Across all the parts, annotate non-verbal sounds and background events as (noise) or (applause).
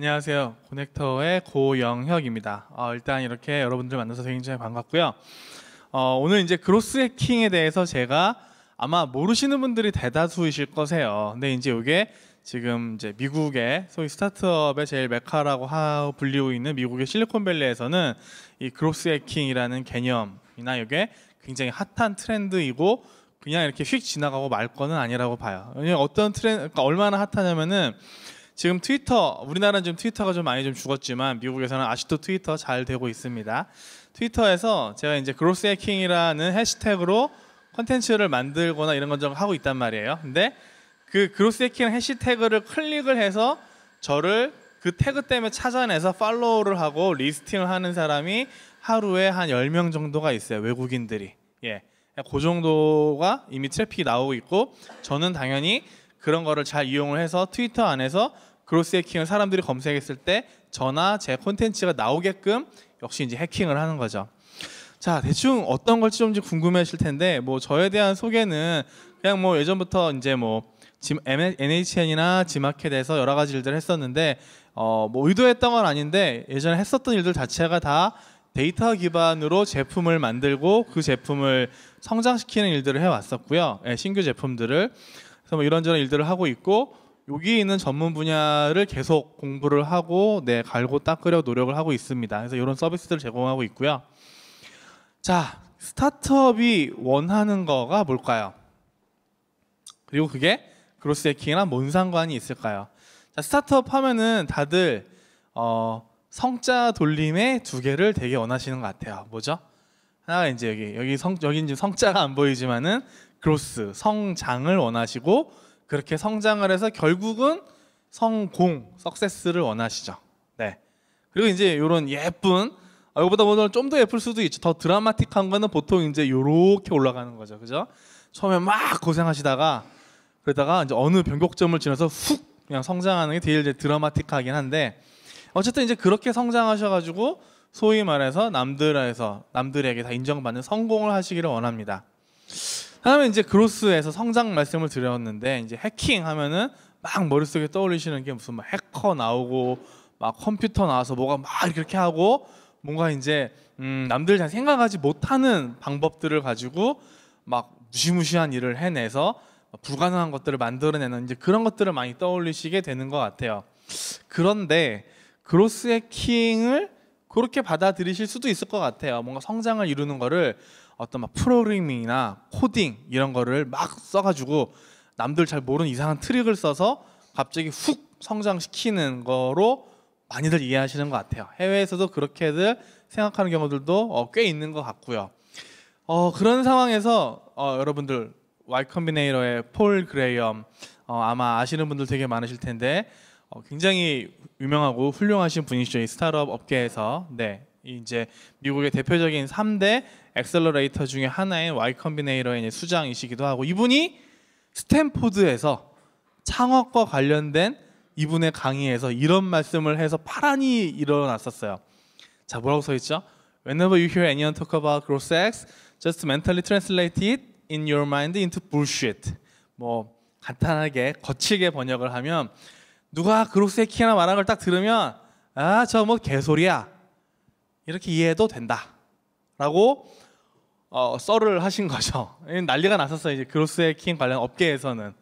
안녕하세요. 고넥터의 고영혁입니다. 어, 일단 이렇게 여러분들 만나서 굉장히 반갑고요. 어, 오늘 이제 그로스 해킹에 대해서 제가 아마 모르시는 분들이 대다수이실 거세요. 근데 이제 이게 지금 이제 미국의 소위 스타트업의 제일 메카라고 하, 불리고 있는 미국의 실리콘밸리에서는 이 그로스 해킹이라는 개념이나 이게 굉장히 핫한 트렌드이고 그냥 이렇게 휙 지나가고 말 거는 아니라고 봐요. 어떤 트렌드, 그러니까 얼마나 핫하냐면은 지금 트위터, 우리나라는 지금 트위터가 좀 많이 좀 죽었지만 미국에서는 아직도 트위터 잘 되고 있습니다. 트위터에서 제가 이제 그로스 해킹이라는 해시태그로 컨텐츠를 만들거나 이런 건 좀 하고 있단 말이에요. 근데 그 그로스 해킹 해시태그를 클릭을 해서 저를 그 태그 때문에 찾아내서 팔로우를 하고 리스팅을 하는 사람이 하루에 한 10명 정도가 있어요. 외국인들이. 예. 그 정도가 이미 트래픽이 나오고 있고 저는 당연히 그런 거를 잘 이용을 해서 트위터 안에서 그로스 해킹을 사람들이 검색했을 때 저나 제 콘텐츠가 나오게끔 역시 이제 해킹을 하는 거죠. 자, 대충 어떤 걸지 좀 궁금해하실 텐데 뭐 저에 대한 소개는 그냥 뭐 예전부터 이제 뭐 NHN이나 지마켓에서 여러 가지 일들을 했었는데 어 뭐 의도했던 건 아닌데 예전에 했었던 일들 자체가 다 데이터 기반으로 제품을 만들고 그 제품을 성장시키는 일들을 해왔었고요. 예, 신규 제품들을 그래서 뭐 이런저런 일들을 하고 있고 여기 있는 전문 분야를 계속 공부를 하고 네 갈고 닦으려 노력을 하고 있습니다. 그래서 이런 서비스들을 제공하고 있고요. 자, 스타트업이 원하는 거가 뭘까요? 그리고 그게 그로스 해킹이랑 뭔 상관이 있을까요? 자, 스타트업 하면은 다들 어, 성자 돌림의 두 개를 되게 원하시는 것 같아요. 뭐죠? 하나가 이제 여기 여기 성 여기 이제 성자가 안 보이지만은 그로스 성장을 원하시고 그렇게 성장을 해서 결국은 성공 석세스를 원하시죠. 네. 그리고 이제 이런 예쁜 아, 이거보다 오늘 좀 더 예쁠 수도 있죠. 더 드라마틱한 거는 보통 이제 요렇게 올라가는 거죠. 그죠? 처음에 막 고생하시다가 그러다가 이제 어느 변곡점을 지나서 훅 그냥 성장하는 게 제일 이제 드라마틱하긴 한데 어쨌든 이제 그렇게 성장하셔가지고 소위 말해서 남들에서 남들에게 다 인정받는 성공을 하시기를 원합니다. 다음에 이제 그로스에서 성장 말씀을 드렸는데 이제 해킹 하면은 막 머릿속에 떠올리시는 게 무슨 막 해커 나오고 막 컴퓨터 나와서 뭐가 막 이렇게 하고 뭔가 이제 음 남들 잘 생각하지 못하는 방법들을 가지고 막 무시무시한 일을 해내서 불가능한 것들을 만들어내는 이제 그런 것들을 많이 떠올리시게 되는 것 같아요. 그런데 그로스 해킹을 그렇게 받아들이실 수도 있을 것 같아요. 뭔가 성장을 이루는 거를 어떤 막 프로그래밍이나 코딩 이런 거를 막 써가지고 남들 잘 모르는 이상한 트릭을 써서 갑자기 훅 성장시키는 거로 많이들 이해하시는 것 같아요. 해외에서도 그렇게들 생각하는 경우들도 어, 꽤 있는 것 같고요. 어, 그런 상황에서 어, 여러분들 Y 컴비네이터의 폴 그레이엄 어, 아마 아시는 분들 되게 많으실 텐데 어, 굉장히 유명하고 훌륭하신 분이시죠. 이 스타트업 업계에서 네 이제 미국의 대표적인 3대 엑셀러레이터 중에 하나인 Y 컴비네이터의 수장이시기도 하고 이분이 스탠포드에서 창업과 관련된 이분의 강의에서 이런 말씀을 해서 파란이 일어났었어요. 자, 뭐라고 써 있죠? Whenever you hear anyone talk about growth X, just mentally translate it in your mind into bullshit. 뭐 간단하게 거칠게 번역을 하면 누가 그로스 해킹이나 말한 걸 딱 들으면 아, 저 뭐 개소리야. 이렇게 이해해도 된다. 라고 어, 썰을 하신 거죠. (laughs) 난리가 났었어요. 이제 그로스 해킹 관련 업계에서는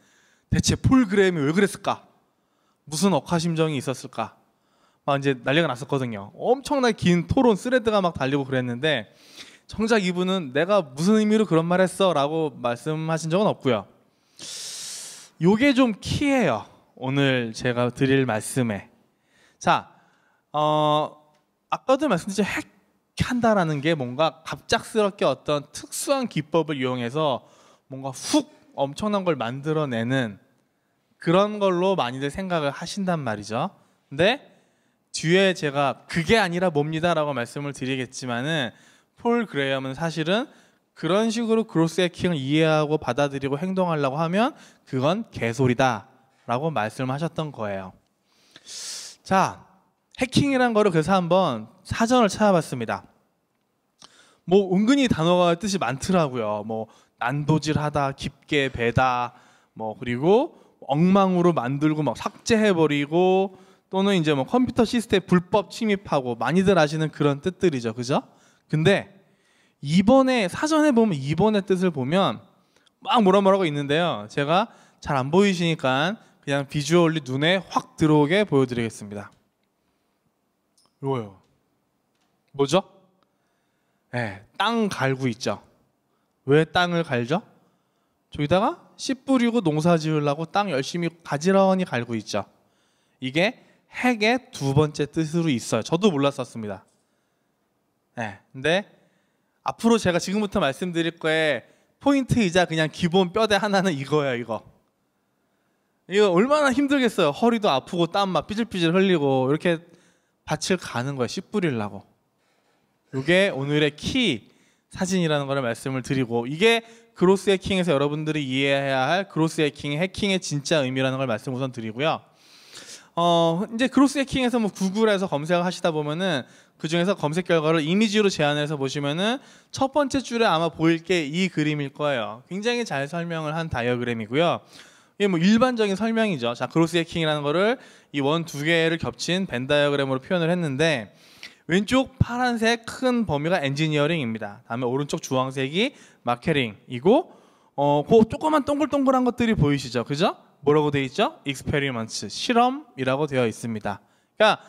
대체 폴 그램이 왜 그랬을까? 무슨 억하심정이 있었을까? 막 이제 난리가 났었거든요. 엄청나게 긴 토론 스레드가 막 달리고 그랬는데 정작 이분은 내가 무슨 의미로 그런 말 했어라고 말씀하신 적은 없고요. 요게 좀 키예요. 오늘 제가 드릴 말씀에. 자, 어, 아까도 말씀드린 핵한다라는 게 뭔가 갑작스럽게 어떤 특수한 기법을 이용해서 뭔가 훅 엄청난 걸 만들어내는 그런 걸로 많이들 생각을 하신단 말이죠. 근데 뒤에 제가 그게 아니라 뭡니다라고 말씀을 드리겠지만은 폴 그레이엄은 사실은 그런 식으로 그로스 해킹을 이해하고 받아들이고 행동하려고 하면 그건 개소리다 라고 말씀하셨던 거예요. 자, 해킹이란 거를 그래서 한번 사전을 찾아봤습니다. 뭐 은근히 단어가 뜻이 많더라고요. 뭐 난도질하다, 깊게 배다, 뭐 그리고 엉망으로 만들고 막 삭제해버리고 또는 이제 뭐 컴퓨터 시스템 불법 침입하고 많이들 아시는 그런 뜻들이죠. 그죠? 근데 이번에 사전에 보면 이번의 뜻을 보면 막 뭐라 뭐라고 있는데요. 제가 잘 안 보이시니까 그냥 비주얼리 눈에 확 들어오게 보여드리겠습니다. 이거요. 뭐죠? 네, 땅 갈고 있죠. 왜 땅을 갈죠? 저기다가 씨 뿌리고 농사 지으려고 땅 열심히 가지런히 갈고 있죠. 이게 핵의 두 번째 뜻으로 있어요. 저도 몰랐었습니다. 네, 근데 앞으로 제가 지금부터 말씀드릴 거에 포인트이자 그냥 기본 뼈대 하나는 이거예요, 이거. 이거 얼마나 힘들겠어요. 허리도 아프고 땀 막 삐질삐질 흘리고 이렇게 밭을 가는 거예요. 씨 뿌리려고. 이게 오늘의 키 사진이라는 거를 말씀을 드리고 이게 그로스 해킹에서 여러분들이 이해해야 할 그로스 해킹 해킹의 진짜 의미라는 걸 말씀 우선 드리고요. 어 이제 그로스 해킹에서 뭐 구글에서 검색을 하시다 보면은 그 중에서 검색 결과를 이미지로 제안해서 보시면은 첫 번째 줄에 아마 보일 게 이 그림일 거예요. 굉장히 잘 설명을 한 다이어그램이고요. 이게 뭐 일반적인 설명이죠. 자, 크로스 해킹이라는 거를 이 원 두 개를 겹친 벤 다이어그램으로 표현을 했는데 왼쪽 파란색 큰 범위가 엔지니어링입니다. 다음에 오른쪽 주황색이 마케링이고 어, 그 조그만 동글동글한 것들이 보이시죠? 그죠? 뭐라고 되어 있죠? experiments, 실험이라고 되어 있습니다. 그러니까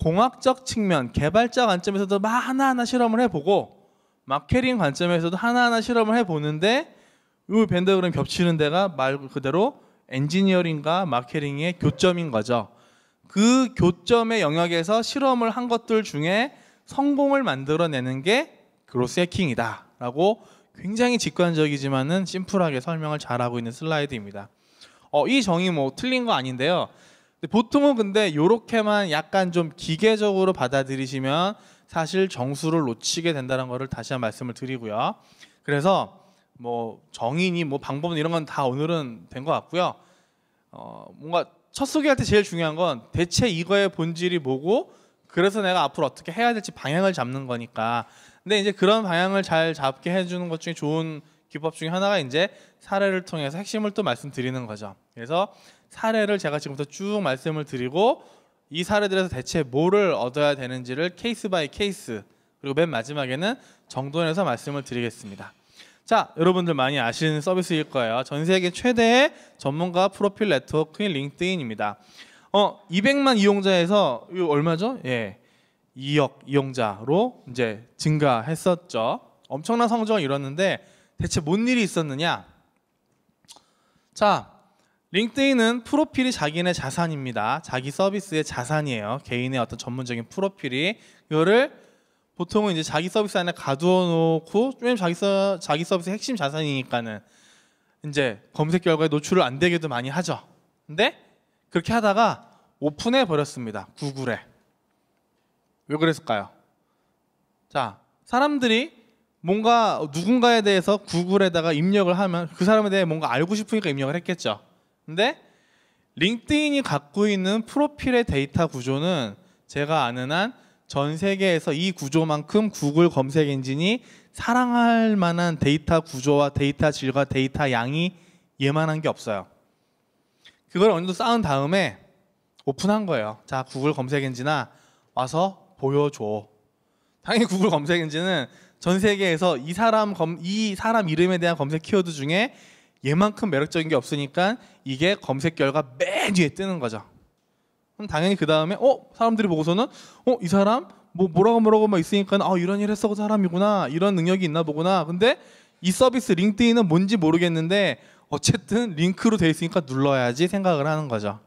공학적 측면, 개발자 관점에서도 막 하나하나 실험을 해보고 마케팅 관점에서도 하나하나 실험을 해보는데 이 밴드그램 겹치는 데가 말 그대로 엔지니어링과 마케팅의 교점인 거죠. 그 교점의 영역에서 실험을 한 것들 중에 성공을 만들어내는 게 그로스 해킹이다 라고 굉장히 직관적이지만은 심플하게 설명을 잘하고 있는 슬라이드입니다. 어, 이 정의 뭐 틀린 거 아닌데요. 보통은 근데 이렇게만 약간 좀 기계적으로 받아들이시면 사실 정수를 놓치게 된다는 것을 다시 한 말씀을 드리고요. 그래서 뭐 정의니 뭐 방법은 이런 건 다 오늘은 된 것 같고요. 어, 뭔가 첫 소개할 때 제일 중요한 건 대체 이거의 본질이 뭐고 그래서 내가 앞으로 어떻게 해야 될지 방향을 잡는 거니까. 근데 이제 그런 방향을 잘 잡게 해주는 것 중에 좋은 기법 중에 하나가 이제 사례를 통해서 핵심을 또 말씀드리는 거죠. 그래서 사례를 제가 지금부터 쭉 말씀을 드리고 이 사례들에서 대체 뭐를 얻어야 되는지를 케이스 바이 케이스 그리고 맨 마지막에는 정돈해서 말씀을 드리겠습니다. 자, 여러분들 많이 아시는 서비스일 거예요. 전 세계 최대의 전문가 프로필 네트워크인 링크드인입니다. 어, 200만 이용자에서 이거 얼마죠? 예. 2억 이용자로 이제 증가했었죠. 엄청난 성적을 이뤘는데 대체 뭔 일이 있었느냐? 자, 링크드인은 프로필이 자기네 자산입니다. 자기 서비스의 자산이에요. 개인의 어떤 전문적인 프로필이 이거를 보통은 이제 자기 서비스 안에 가두어 놓고 왜냐면 자기 서 자기 서비스 핵심 자산이니까는 이제 검색 결과에 노출을 안 되게도 많이 하죠. 근데 그렇게 하다가 오픈해 버렸습니다. 구글에. 왜 그랬을까요? 자, 사람들이 뭔가 누군가에 대해서 구글에다가 입력을 하면 그 사람에 대해 뭔가 알고 싶으니까 입력을 했겠죠. 근데 링크드인이 갖고 있는 프로필의 데이터 구조는 제가 아는 한 전 세계에서 이 구조만큼 구글 검색 엔진이 사랑할 만한 데이터 구조와 데이터 질과 데이터 양이 예만한 게 없어요. 그걸 어느 정도 쌓은 다음에 오픈한 거예요. 자, 구글 검색 엔진아 와서 보여줘. 당연히 구글 검색 엔진은 전 세계에서 이 사람 검, 이 사람 이름에 대한 검색 키워드 중에 얘만큼 매력적인 게 없으니까 이게 검색 결과 맨 위에 뜨는 거죠. 그럼 당연히 그 다음에 어 사람들이 보고서는 어 이 사람 뭐 뭐라고 뭐라고 막 있으니까 아 이런 일 했어 그 사람이구나 이런 능력이 있나 보구나. 근데 이 서비스 링크드인은 뭔지 모르겠는데 어쨌든 링크로 돼 있으니까 눌러야지 생각을 하는 거죠.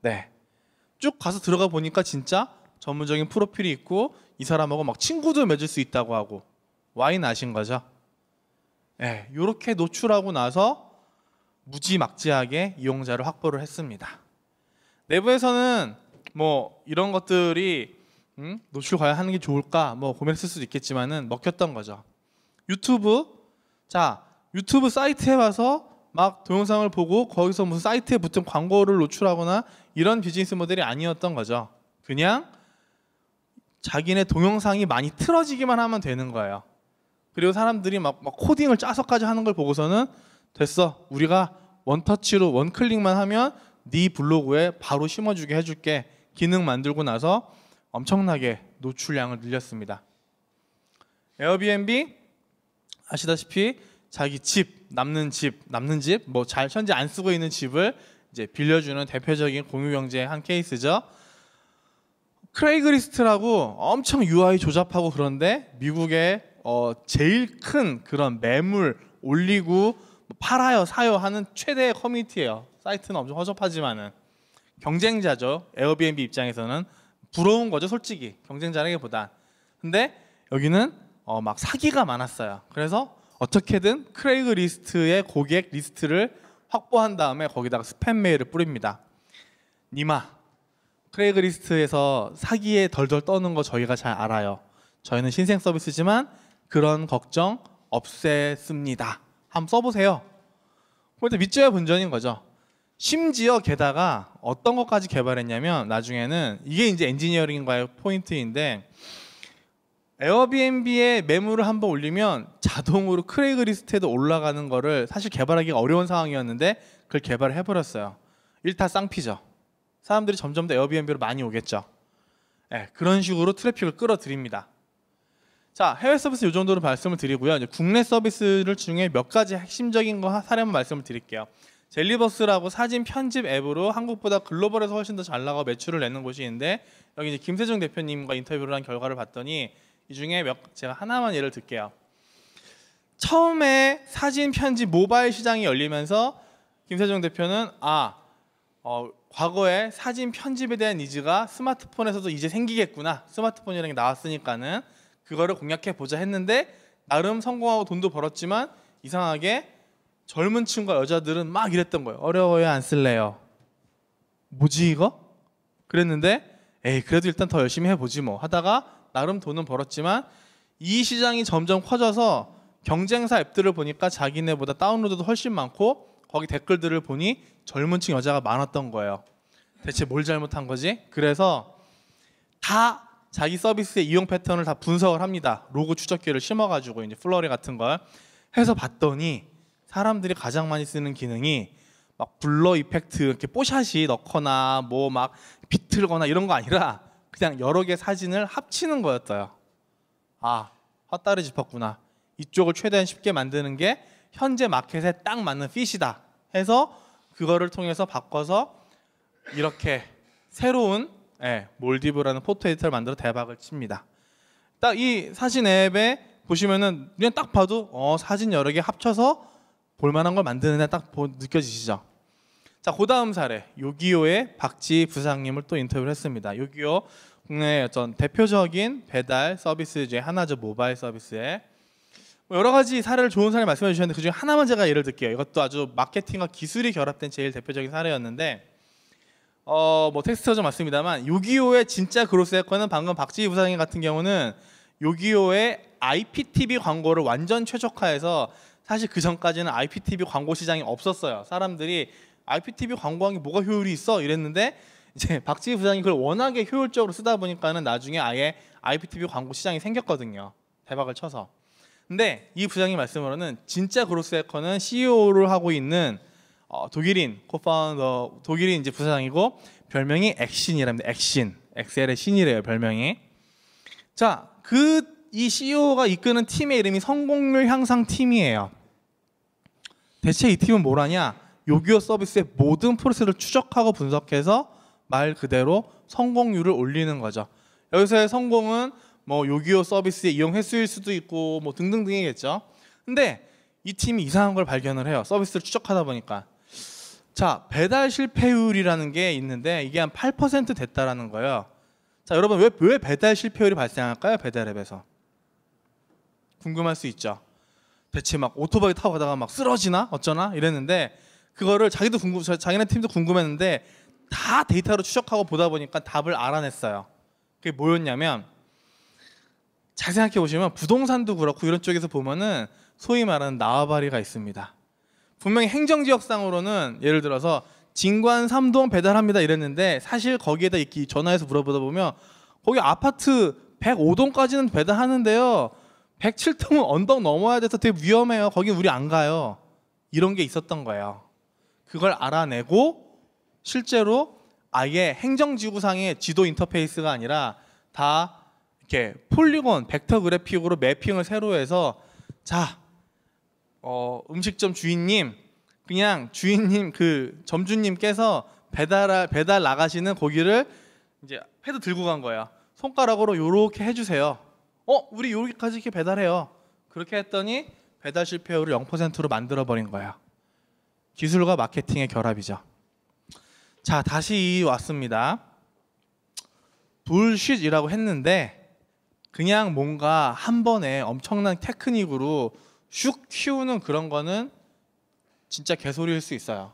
네. 쭉 가서 들어가 보니까 진짜 전문적인 프로필이 있고 이 사람하고 막 친구도 맺을 수 있다고 하고 와인 아신 거죠. 예, 이렇게 노출하고 나서 무지막지하게 이용자를 확보를 했습니다. 내부에서는 뭐 이런 것들이 음? 노출 과연 하는 게 좋을까 뭐 고민했을 수도 있겠지만은 먹혔던 거죠. 유튜브 자 유튜브 사이트에 와서 막 동영상을 보고 거기서 무슨 사이트에 붙은 광고를 노출하거나 이런 비즈니스 모델이 아니었던 거죠. 그냥 자기네 동영상이 많이 틀어지기만 하면 되는 거예요. 그리고 사람들이 막, 막 코딩을 짜서까지 하는 걸 보고서는 됐어. 우리가 원터치로 원클릭만 하면 네 블로그에 바로 심어주게 해줄게 기능 만들고 나서 엄청나게 노출량을 늘렸습니다. 에어비앤비 아시다시피 자기 집 남는 집 남는 집 뭐 잘 현재 안 쓰고 있는 집을 이제 빌려주는 대표적인 공유 경제의 한 케이스죠. 크레이그리스트라고 엄청 UI 조잡하고 그런데 미국의 어 제일 큰 그런 매물 올리고 팔아요 사요 하는 최대의 커뮤니티예요. 사이트는 엄청 허접하지만은 경쟁자죠. 에어비앤비 입장에서는 부러운 거죠, 솔직히 경쟁자라기보다. 근데 여기는 어 막 사기가 많았어요. 그래서 어떻게든 크레이그 리스트의 고객 리스트를 확보한 다음에 거기다가 스팸 메일을 뿌립니다. 니마 크레이그 리스트에서 사기에 덜덜 떠는 거 저희가 잘 알아요. 저희는 신생 서비스지만 그런 걱정 없앴습니다. 한번 써보세요. 일단 믿져야 본전인 거죠. 심지어 게다가 어떤 것까지 개발했냐면 나중에는 이게 이제 엔지니어링과의 포인트인데 에어비앤비에 매물을 한번 올리면 자동으로 크레이그 리스트에도 올라가는 거를 사실 개발하기가 어려운 상황이었는데 그걸 개발을 해버렸어요. 일타 쌍피죠. 사람들이 점점 더 에어비앤비로 많이 오겠죠. 네, 그런 식으로 트래픽을 끌어들입니다. 자, 해외 서비스 이 정도로 말씀을 드리고요. 이제 국내 서비스를 중에 몇 가지 핵심적인 거 사례만 말씀을 드릴게요. 젤리버스라고 사진 편집 앱으로 한국보다 글로벌에서 훨씬 더 잘 나가고 매출을 내는 곳이 있는데 여기 이제 김세정 대표님과 인터뷰를 한 결과를 봤더니 이 중에 몇 제가 하나만 예를 들게요. 처음에 사진 편집 모바일 시장이 열리면서 김세정 대표는 아 어, 과거에 사진 편집에 대한 니즈가 스마트폰에서도 이제 생기겠구나. 스마트폰이라는 게 나왔으니까는 그거를 공략해 보자 했는데 나름 성공하고 돈도 벌었지만 이상하게 젊은 층과 여자들은 막 이랬던 거예요. 어려워요, 안 쓸래요. 뭐지 이거? 그랬는데 에이 그래도 일단 더 열심히 해보지 뭐 하다가 나름 돈은 벌었지만 이 시장이 점점 커져서 경쟁사 앱들을 보니까 자기네보다 다운로드도 훨씬 많고 거기 댓글들을 보니 젊은 층 여자가 많았던 거예요. 대체 뭘 잘못한 거지? 그래서 다 자기 서비스의 이용 패턴을 다 분석을 합니다. 로고 추적기를 심어가지고 이제 플러리 같은 걸 해서 봤더니 사람들이 가장 많이 쓰는 기능이 막 블러 이펙트 이렇게 뽀샷이 넣거나 뭐 막 비틀거나 이런 거 아니라 그냥 여러 개 사진을 합치는 거였어요. 아, 헛다리 짚었구나. 이쪽을 최대한 쉽게 만드는 게 현재 마켓에 딱 맞는 핏이다. 해서 그거를 통해서 바꿔서 이렇게 새로운 예, 몰디브라는 포토 에디터를 만들어 대박을 칩니다. 딱 이 사진 앱에 보시면은 그냥 딱 봐도 어, 사진 여러 개 합쳐서 볼만한 걸 만드는 딱 보, 느껴지시죠? 자, 그 다음 사례 요기요의 박지 부장님을 또 인터뷰를 했습니다. 요기요 국내 어떤 대표적인 배달 서비스 중에 하나죠 모바일 서비스에 뭐 여러 가지 사례를 좋은 사례 말씀해 주셨는데 그중에 하나만 제가 예를 들게요. 이것도 아주 마케팅과 기술이 결합된 제일 대표적인 사례였는데 어 뭐 텍스트가 좀 맞습니다만 요기요의 진짜 그로스 해커는 방금 박지희 부장님 같은 경우는 요기요의 IPTV 광고를 완전 최적화해서 사실 그 전까지는 IPTV 광고 시장이 없었어요. 사람들이 IPTV 광고한 게 뭐가 효율이 있어 이랬는데 이제 (laughs) 박지희 부장님 그걸 워낙에 효율적으로 쓰다 보니까는 나중에 아예 IPTV 광고 시장이 생겼거든요. 대박을 쳐서. 근데 이 부장님 말씀으로는 진짜 그로스 해커는 CEO를 하고 있는 어, 독일인 코파운더 독일인 이제 부사장이고 별명이 액신이랍니다. 액신. 엑셀의 신이래요, 별명이. 자, 그 이 CEO가 이끄는 팀의 이름이 성공률 향상 팀이에요. 대체 이 팀은 뭘 하냐? 요기요 서비스의 모든 프로세스를 추적하고 분석해서 말 그대로 성공률을 올리는 거죠. 여기서의 성공은 뭐 요기요 서비스의 이용 횟수일 수도 있고 뭐 등등등이겠죠. 근데 이 팀이 이상한 걸 발견을 해요. 서비스를 추적하다 보니까. 자, 배달 실패율이라는 게 있는데 이게 한 8% 됐다라는 거예요. 자, 여러분 왜, 왜 배달 실패율이 발생할까요? 배달 앱에서. 궁금할 수 있죠. 대체 막 오토바이 타고 가다가 막 쓰러지나 어쩌나 이랬는데 그거를 자기도 궁금 자기네 팀도 궁금했는데 다 데이터로 추적하고 보다 보니까 답을 알아냈어요. 그게 뭐였냐면 잘 생각해 보시면 부동산도 그렇고 이런 쪽에서 보면은 소위 말하는 나와바리가 있습니다. 분명히 행정지역상으로는 예를 들어서 진관 3동 배달합니다 이랬는데 사실 거기에다 이렇게 전화해서 물어보다 보면 거기 아파트 105동까지는 배달하는데요. 107동은 언덕 넘어야 돼서 되게 위험해요. 거기 우리 안 가요. 이런 게 있었던 거예요. 그걸 알아내고 실제로 아예 행정지구상의 지도 인터페이스가 아니라 다 이렇게 폴리곤 벡터 그래픽으로 매핑을 새로 해서 자 어, 음식점 주인님 그냥 주인님 그 점주님께서 배달 배달 나가시는 고기를 이제 패드 들고 간 거예요. 손가락으로 요렇게 해주세요. 어, 우리 여기까지 이렇게 배달해요. 그렇게 했더니 배달 실패율을 0%로 만들어 버린 거예요. 기술과 마케팅의 결합이죠. 자, 다시 왔습니다. 불쉿이라고 했는데 그냥 뭔가 한 번에 엄청난 테크닉으로 슉 키우는 그런 거는 진짜 개소리일 수 있어요.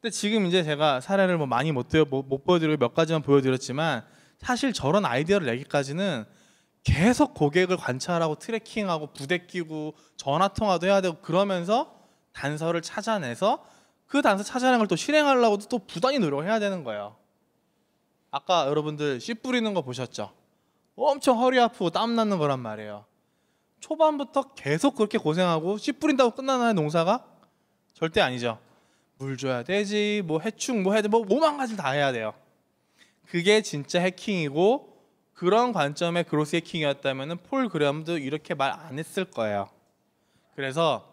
근데 지금 이제 제가 사례를 뭐 많이 못, 드려- 못, 못 보여드리고 몇 가지만 보여드렸지만 사실 저런 아이디어를 내기까지는 계속 고객을 관찰하고 트래킹하고 부대 끼고 전화 통화도 해야 되고 그러면서 단서를 찾아내서 그 단서 찾아낸 걸 또 실행하려고도 또 부단히 노력을 해야 되는 거예요. 아까 여러분들 씨 뿌리는 거 보셨죠? 엄청 허리 아프고 땀 나는 거란 말이에요. 초반부터 계속 그렇게 고생하고 씨 뿌린다고 끝나나요 농사가? 절대 아니죠. 물 줘야 되지, 뭐 해충 뭐 해야 돼, 뭐 오만 가지 다 해야 돼요. 그게 진짜 해킹이고 그런 관점의 그로스 해킹이었다면은 폴 그램도 이렇게 말 안 했을 거예요. 그래서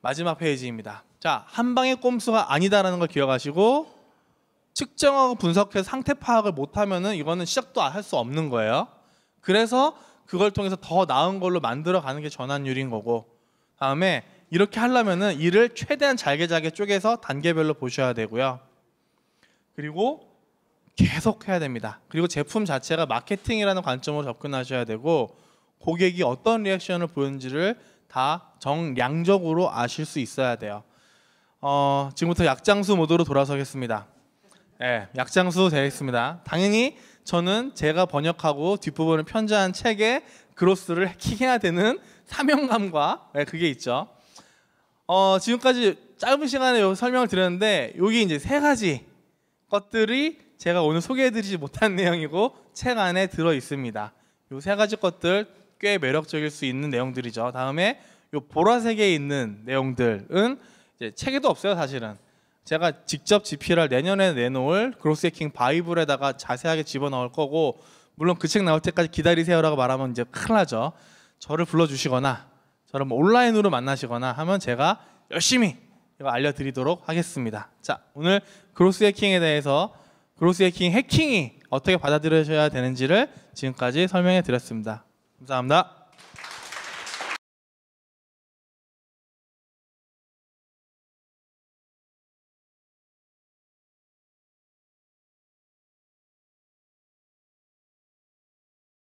마지막 페이지입니다. 자, 한 방의 꼼수가 아니다라는 걸 기억하시고 측정하고 분석해서 상태 파악을 못하면은 이거는 시작도 할 수 없는 거예요. 그래서 그걸 통해서 더 나은 걸로 만들어 가는 게 전환율인 거고 다음에 이렇게 하려면은 일을 최대한 잘게 잘게 쪼개서 단계별로 보셔야 되고요. 그리고 계속 해야 됩니다. 그리고 제품 자체가 마케팅이라는 관점으로 접근하셔야 되고 고객이 어떤 리액션을 보였는지를 다 정량적으로 아실 수 있어야 돼요. 어, 지금부터 약장수 모드로 돌아서겠습니다. 네, 약장수 되겠습니다. 당연히 저는 제가 번역하고 뒷부분을 편집한 책에 그로스를 해킹해야 되는 사명감과 네, 그게 있죠. 어, 지금까지 짧은 시간에 요 설명을 드렸는데 여기 이제 세 가지 것들이 제가 오늘 소개해드리지 못한 (laughs) 내용이고 책 안에 들어 있습니다. 요세 가지 것들 꽤 매력적일 수 있는 내용들이죠. 다음에 요 보라색에 있는 내용들은 책에도 없어요, 사실은. 제가 직접 GP를 내년에 내놓을 그로스 해킹 바이블에다가 자세하게 집어넣을 거고 물론 그 책 나올 때까지 기다리세요라고 말하면 이제 큰일 나죠. 저를 불러주시거나 저를 뭐 온라인으로 만나시거나 하면 제가 열심히 이거 알려드리도록 하겠습니다. 자, 오늘 그로스 해킹에 대해서 그로스 해킹 해킹이 어떻게 받아들여져야 되는지를 지금까지 설명해 드렸습니다. 감사합니다.